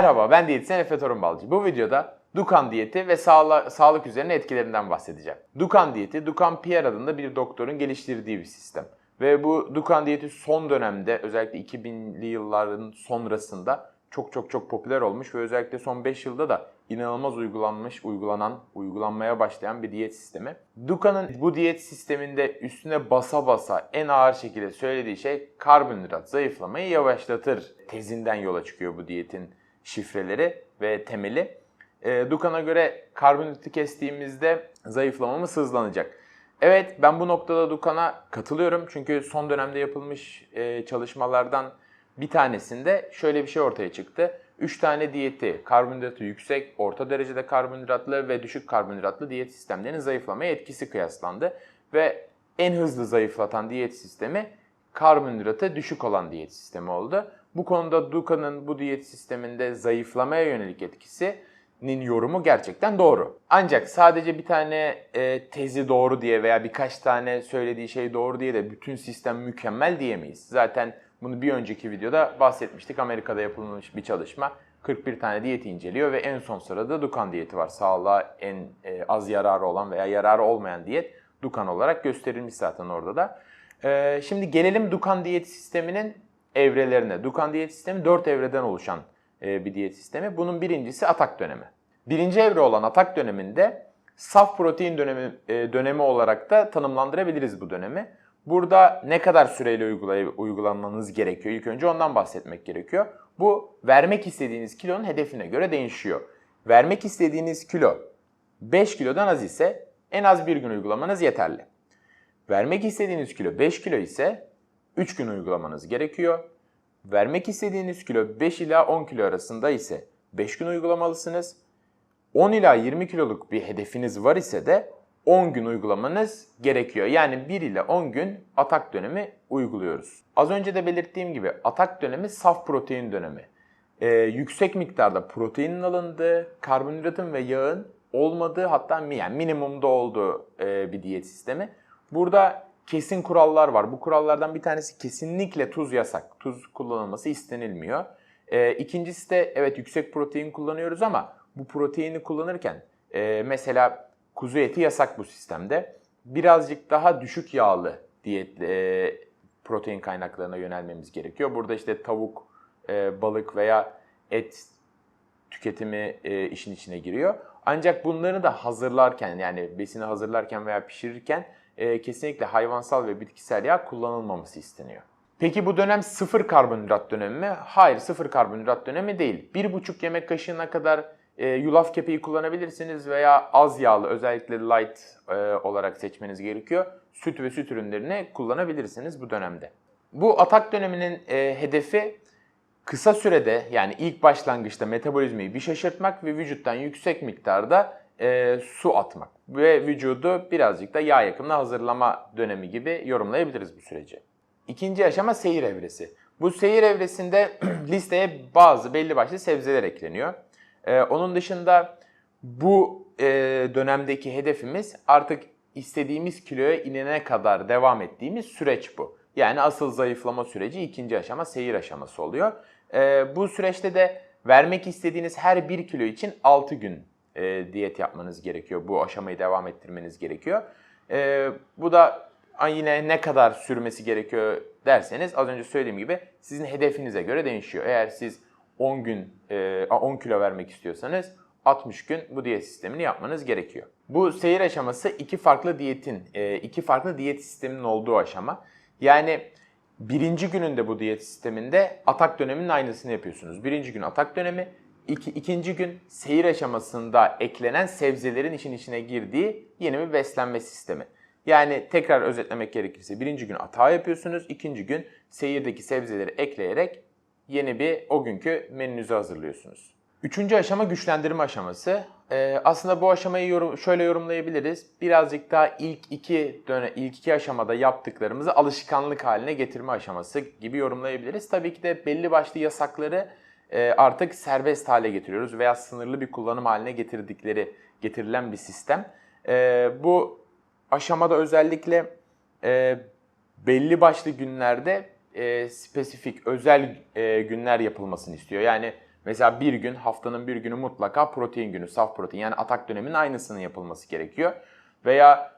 Merhaba ben diyetisyen Efe Torunbalcı. Bu videoda Dukan diyeti ve sağla- sağlık üzerine etkilerinden bahsedeceğim. Dukan diyeti, Dukan Pierre adında bir doktorun geliştirdiği bir sistem. Ve bu Dukan diyeti son dönemde özellikle 2000'li yılların sonrasında çok çok çok popüler olmuş ve özellikle son 5 yılda da inanılmaz uygulanmış, uygulanan, uygulanmaya başlayan bir diyet sistemi. Duka'nın bu diyet sisteminde üstüne basa basa en ağır şekilde söylediği şey karbonhidrat zayıflamayı yavaşlatır tezinden yola çıkıyor bu diyetin şifreleri ve temeli. E, Dukan'a göre karbonhidratı kestiğimizde zayıflamamız hızlanacak. Evet ben bu noktada Dukan'a katılıyorum çünkü son dönemde yapılmış e, çalışmalardan bir tanesinde şöyle bir şey ortaya çıktı. 3 tane diyeti, karbonhidratı yüksek, orta derecede karbonhidratlı ve düşük karbonhidratlı diyet sistemlerinin zayıflamaya etkisi kıyaslandı. Ve en hızlı zayıflatan diyet sistemi karbonhidratı düşük olan diyet sistemi oldu. Bu konuda Duka'nın bu diyet sisteminde zayıflamaya yönelik etkisinin yorumu gerçekten doğru. Ancak sadece bir tane e, tezi doğru diye veya birkaç tane söylediği şey doğru diye de bütün sistem mükemmel diyemeyiz. Zaten bunu bir önceki videoda bahsetmiştik. Amerika'da yapılmış bir çalışma 41 tane diyeti inceliyor ve en son sırada Dukan diyeti var. Sağlığa en e, az yararı olan veya yararı olmayan diyet Dukan olarak gösterilmiş zaten orada da. E, şimdi gelelim Dukan diyet sisteminin evrelerine. Dukan diyet sistemi 4 evreden oluşan e, bir diyet sistemi. Bunun birincisi atak dönemi. Birinci evre olan atak döneminde saf protein dönemi, e, dönemi olarak da tanımlandırabiliriz bu dönemi. Burada ne kadar süreyle uygulay- uygulanmanız gerekiyor? İlk önce ondan bahsetmek gerekiyor. Bu vermek istediğiniz kilonun hedefine göre değişiyor. Vermek istediğiniz kilo 5 kilodan az ise en az bir gün uygulamanız yeterli. Vermek istediğiniz kilo 5 kilo ise 3 gün uygulamanız gerekiyor. Vermek istediğiniz kilo 5 ila 10 kilo arasında ise 5 gün uygulamalısınız. 10 ila 20 kiloluk bir hedefiniz var ise de 10 gün uygulamanız gerekiyor. Yani 1 ile 10 gün atak dönemi uyguluyoruz. Az önce de belirttiğim gibi atak dönemi saf protein dönemi. Ee, yüksek miktarda proteinin alındığı, karbonhidratın ve yağın olmadığı hatta yani minimumda olduğu e, bir diyet sistemi. Burada kesin kurallar var. Bu kurallardan bir tanesi kesinlikle tuz yasak. Tuz kullanılması istenilmiyor. Ee, ikincisi de evet yüksek protein kullanıyoruz ama bu proteini kullanırken e, mesela kuzu eti yasak bu sistemde. Birazcık daha düşük yağlı diyet e, protein kaynaklarına yönelmemiz gerekiyor. Burada işte tavuk, e, balık veya et tüketimi e, işin içine giriyor. Ancak bunları da hazırlarken yani besini hazırlarken veya pişirirken e, kesinlikle hayvansal ve bitkisel yağ kullanılmaması isteniyor. Peki bu dönem sıfır karbonhidrat dönemi mi? Hayır sıfır karbonhidrat dönemi değil. Bir buçuk yemek kaşığına kadar e, yulaf kepeği kullanabilirsiniz veya az yağlı özellikle light e, olarak seçmeniz gerekiyor. Süt ve süt ürünlerini kullanabilirsiniz bu dönemde. Bu atak döneminin e, hedefi kısa sürede yani ilk başlangıçta metabolizmayı bir şaşırtmak ve vücuttan yüksek miktarda e, su atmak. Ve vücudu birazcık da yağ yakımına hazırlama dönemi gibi yorumlayabiliriz bu süreci. İkinci aşama seyir evresi. Bu seyir evresinde listeye bazı belli başlı sebzeler ekleniyor. Ee, onun dışında bu e, dönemdeki hedefimiz artık istediğimiz kiloya inene kadar devam ettiğimiz süreç bu. Yani asıl zayıflama süreci ikinci aşama seyir aşaması oluyor. Ee, bu süreçte de vermek istediğiniz her 1 kilo için 6 gün e, diyet yapmanız gerekiyor. Bu aşamayı devam ettirmeniz gerekiyor. Ee, bu da yine ne kadar sürmesi gerekiyor derseniz az önce söylediğim gibi sizin hedefinize göre değişiyor. Eğer siz 10 gün e, 10 kilo vermek istiyorsanız 60 gün bu diyet sistemini yapmanız gerekiyor. Bu seyir aşaması iki farklı diyetin, e, iki farklı diyet sisteminin olduğu aşama. Yani birinci gününde bu diyet sisteminde atak döneminin aynısını yapıyorsunuz. Birinci gün atak dönemi, iki, ikinci gün seyir aşamasında eklenen sebzelerin işin içine girdiği yeni bir beslenme sistemi. Yani tekrar özetlemek gerekirse birinci gün hata yapıyorsunuz, ikinci gün seyirdeki sebzeleri ekleyerek yeni bir o günkü menünüzü hazırlıyorsunuz. Üçüncü aşama güçlendirme aşaması. Ee, aslında bu aşamayı yorum, şöyle yorumlayabiliriz. Birazcık daha ilk iki döne, ilk iki aşamada yaptıklarımızı alışkanlık haline getirme aşaması gibi yorumlayabiliriz. Tabii ki de belli başlı yasakları artık serbest hale getiriyoruz veya sınırlı bir kullanım haline getirdikleri getirilen bir sistem. E, bu aşamada özellikle e, belli başlı günlerde e, spesifik, özel e, günler yapılmasını istiyor. Yani Mesela bir gün haftanın bir günü mutlaka protein günü, saf protein yani atak döneminin aynısının yapılması gerekiyor. Veya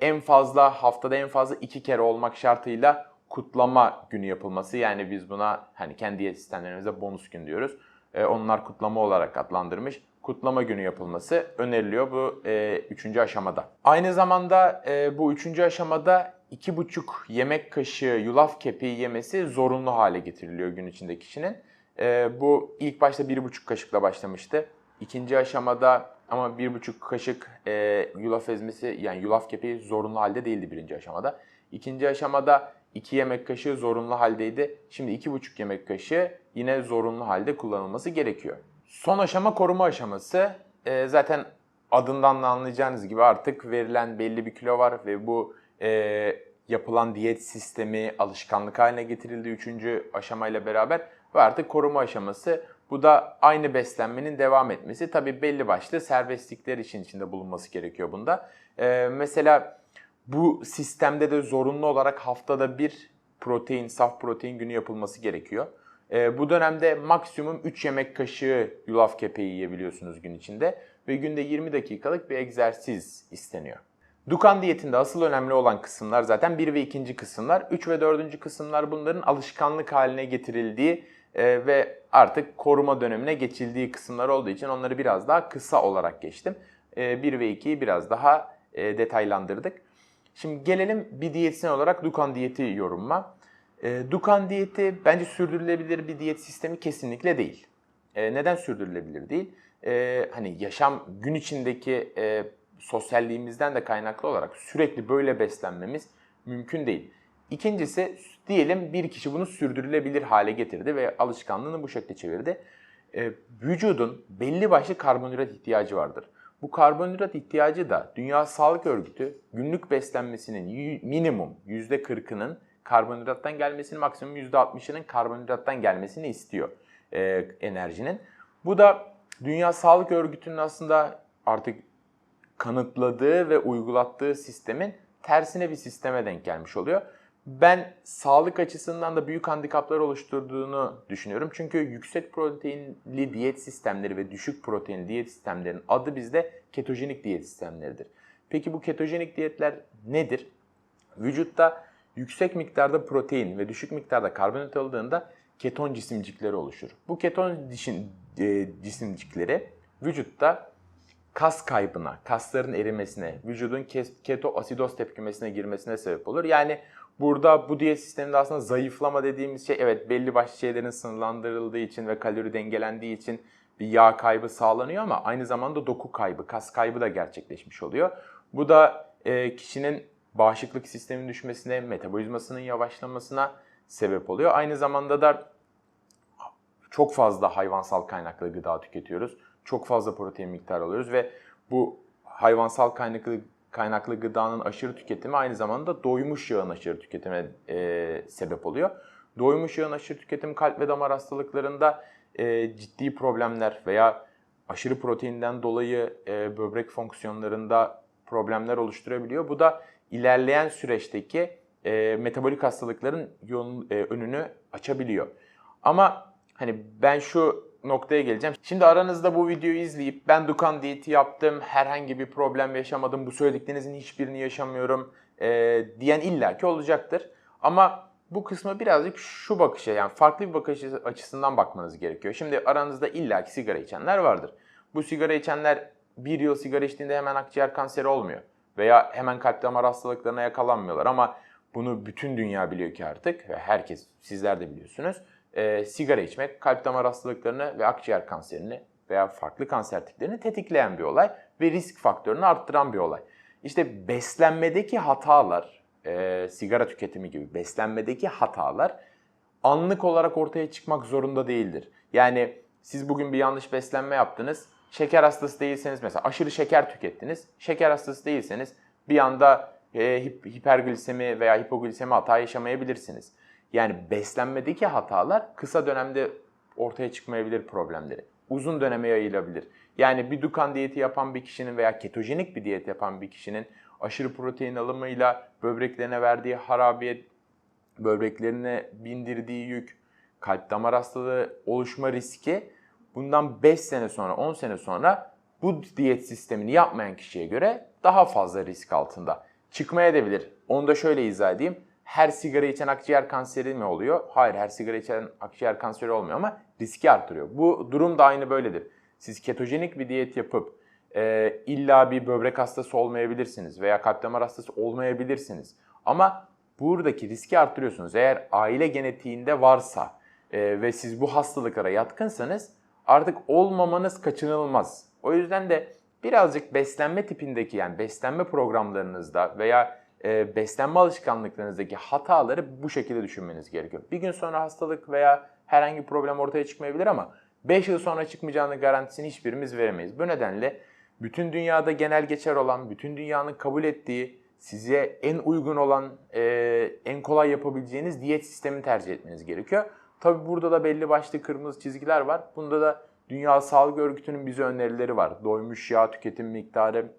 en fazla haftada en fazla iki kere olmak şartıyla kutlama günü yapılması. Yani biz buna hani kendi diyet sistemlerimizde bonus gün diyoruz. E, onlar kutlama olarak adlandırmış. Kutlama günü yapılması öneriliyor bu e, üçüncü aşamada. Aynı zamanda e, bu üçüncü aşamada iki buçuk yemek kaşığı yulaf kepeği yemesi zorunlu hale getiriliyor gün içinde kişinin. E, bu ilk başta bir buçuk kaşıkla başlamıştı. İkinci aşamada ama bir buçuk kaşık e, yulaf ezmesi yani yulaf kepeği zorunlu halde değildi birinci aşamada. İkinci aşamada 2 yemek kaşığı zorunlu haldeydi. Şimdi 2,5 yemek kaşığı yine zorunlu halde kullanılması gerekiyor. Son aşama koruma aşaması. Ee, zaten adından da anlayacağınız gibi artık verilen belli bir kilo var ve bu e, yapılan diyet sistemi alışkanlık haline getirildi 3. aşamayla beraber ve artık koruma aşaması. Bu da aynı beslenmenin devam etmesi. Tabi belli başlı serbestlikler için içinde bulunması gerekiyor bunda. Ee, mesela bu sistemde de zorunlu olarak haftada bir protein, saf protein günü yapılması gerekiyor. Ee, bu dönemde maksimum 3 yemek kaşığı yulaf kepeği yiyebiliyorsunuz gün içinde ve günde 20 dakikalık bir egzersiz isteniyor. Dukan diyetinde asıl önemli olan kısımlar zaten 1 ve 2. kısımlar. 3 ve 4. kısımlar bunların alışkanlık haline getirildiği e, ve artık koruma dönemine geçildiği kısımlar olduğu için onları biraz daha kısa olarak geçtim. E, 1 ve 2'yi biraz daha e, detaylandırdık. Şimdi gelelim bir diyetisyen olarak Dukan diyeti yorumma. E, Dukan diyeti bence sürdürülebilir bir diyet sistemi kesinlikle değil. E, neden sürdürülebilir değil? E, hani yaşam gün içindeki e, sosyalliğimizden de kaynaklı olarak sürekli böyle beslenmemiz mümkün değil. İkincisi diyelim bir kişi bunu sürdürülebilir hale getirdi ve alışkanlığını bu şekilde çevirdi. E, vücudun belli başlı karbonhidrat ihtiyacı vardır. Bu karbonhidrat ihtiyacı da Dünya Sağlık Örgütü günlük beslenmesinin minimum %40'ının karbonhidrattan gelmesini, maksimum %60'ının karbonhidrattan gelmesini istiyor e, enerjinin. Bu da Dünya Sağlık Örgütü'nün aslında artık kanıtladığı ve uygulattığı sistemin tersine bir sisteme denk gelmiş oluyor. Ben sağlık açısından da büyük handikaplar oluşturduğunu düşünüyorum. Çünkü yüksek proteinli diyet sistemleri ve düşük proteinli diyet sistemlerinin adı bizde ketojenik diyet sistemleridir. Peki bu ketojenik diyetler nedir? Vücutta yüksek miktarda protein ve düşük miktarda karbonhidrat alındığında keton cisimcikleri oluşur. Bu keton e, cisimcikleri vücutta kas kaybına, kasların erimesine, vücudun keto asidoz tepkimesine girmesine sebep olur. Yani Burada bu diyet sisteminde aslında zayıflama dediğimiz şey evet belli başlı şeylerin sınırlandırıldığı için ve kalori dengelendiği için bir yağ kaybı sağlanıyor ama aynı zamanda doku kaybı, kas kaybı da gerçekleşmiş oluyor. Bu da e, kişinin bağışıklık sisteminin düşmesine, metabolizmasının yavaşlamasına sebep oluyor. Aynı zamanda da çok fazla hayvansal kaynaklı gıda tüketiyoruz. Çok fazla protein miktarı alıyoruz ve bu hayvansal kaynaklı kaynaklı gıdanın aşırı tüketimi aynı zamanda doymuş yağın aşırı tüketime e, sebep oluyor. Doymuş yağın aşırı tüketimi kalp ve damar hastalıklarında e, ciddi problemler veya aşırı proteinden dolayı e, böbrek fonksiyonlarında problemler oluşturabiliyor. Bu da ilerleyen süreçteki e, metabolik hastalıkların yolun, e, önünü açabiliyor. Ama hani ben şu noktaya geleceğim. Şimdi aranızda bu videoyu izleyip ben Dukan diyeti yaptım, herhangi bir problem yaşamadım, bu söylediklerinizin hiçbirini yaşamıyorum e, diyen illaki olacaktır. Ama bu kısmı birazcık şu bakışa yani farklı bir bakış açısından bakmanız gerekiyor. Şimdi aranızda illaki sigara içenler vardır. Bu sigara içenler bir yıl sigara içtiğinde hemen akciğer kanseri olmuyor. Veya hemen kalp damar hastalıklarına yakalanmıyorlar ama bunu bütün dünya biliyor ki artık ve herkes sizler de biliyorsunuz e, sigara içmek kalp damar hastalıklarını ve akciğer kanserini veya farklı kanser tiplerini tetikleyen bir olay ve risk faktörünü arttıran bir olay. İşte beslenmedeki hatalar, e, sigara tüketimi gibi beslenmedeki hatalar anlık olarak ortaya çıkmak zorunda değildir. Yani siz bugün bir yanlış beslenme yaptınız, şeker hastası değilseniz mesela aşırı şeker tükettiniz, şeker hastası değilseniz bir anda e, hiperglisemi veya hipoglisemi hata yaşamayabilirsiniz. Yani beslenmedeki hatalar kısa dönemde ortaya çıkmayabilir problemleri. Uzun döneme yayılabilir. Yani bir Dukan diyeti yapan bir kişinin veya ketojenik bir diyet yapan bir kişinin aşırı protein alımıyla böbreklerine verdiği harabiyet, böbreklerine bindirdiği yük, kalp damar hastalığı oluşma riski bundan 5 sene sonra 10 sene sonra bu diyet sistemini yapmayan kişiye göre daha fazla risk altında. Çıkmaya da bilir. Onu da şöyle izah edeyim. Her sigara içen akciğer kanseri mi oluyor? Hayır her sigara içen akciğer kanseri olmuyor ama riski artırıyor. Bu durum da aynı böyledir. Siz ketojenik bir diyet yapıp e, illa bir böbrek hastası olmayabilirsiniz veya kalp damar hastası olmayabilirsiniz. Ama buradaki riski arttırıyorsunuz. Eğer aile genetiğinde varsa e, ve siz bu hastalıklara yatkınsanız artık olmamanız kaçınılmaz. O yüzden de birazcık beslenme tipindeki yani beslenme programlarınızda veya e, beslenme alışkanlıklarınızdaki hataları bu şekilde düşünmeniz gerekiyor. Bir gün sonra hastalık veya herhangi bir problem ortaya çıkmayabilir ama 5 yıl sonra çıkmayacağını garantisini hiçbirimiz veremeyiz. Bu nedenle bütün dünyada genel geçer olan, bütün dünyanın kabul ettiği, size en uygun olan, e, en kolay yapabileceğiniz diyet sistemini tercih etmeniz gerekiyor. Tabi burada da belli başlı kırmızı çizgiler var. Bunda da Dünya Sağlık Örgütü'nün bize önerileri var. Doymuş yağ tüketim miktarı,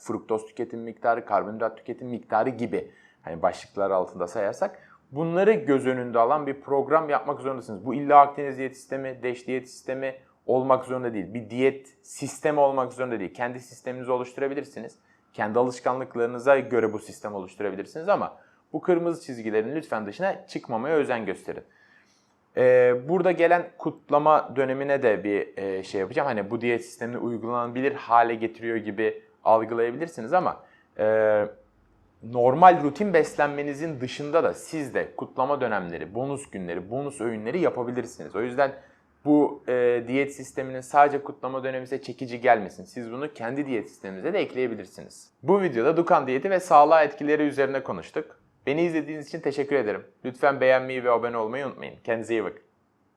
fruktoz tüketim miktarı, karbonhidrat tüketim miktarı gibi hani başlıklar altında sayarsak bunları göz önünde alan bir program yapmak zorundasınız. Bu illa Akdeniz diyet sistemi, DEŞ diyet sistemi olmak zorunda değil. Bir diyet sistemi olmak zorunda değil. Kendi sisteminizi oluşturabilirsiniz. Kendi alışkanlıklarınıza göre bu sistem oluşturabilirsiniz ama bu kırmızı çizgilerin lütfen dışına çıkmamaya özen gösterin. Ee, burada gelen kutlama dönemine de bir e, şey yapacağım. Hani bu diyet sistemini uygulanabilir hale getiriyor gibi algılayabilirsiniz ama e, normal rutin beslenmenizin dışında da siz de kutlama dönemleri, bonus günleri, bonus öğünleri yapabilirsiniz. O yüzden bu e, diyet sisteminin sadece kutlama döneminize çekici gelmesin. Siz bunu kendi diyet sisteminize de ekleyebilirsiniz. Bu videoda Dukan diyeti ve sağlığa etkileri üzerine konuştuk. Beni izlediğiniz için teşekkür ederim. Lütfen beğenmeyi ve abone olmayı unutmayın. Kendinize iyi bakın.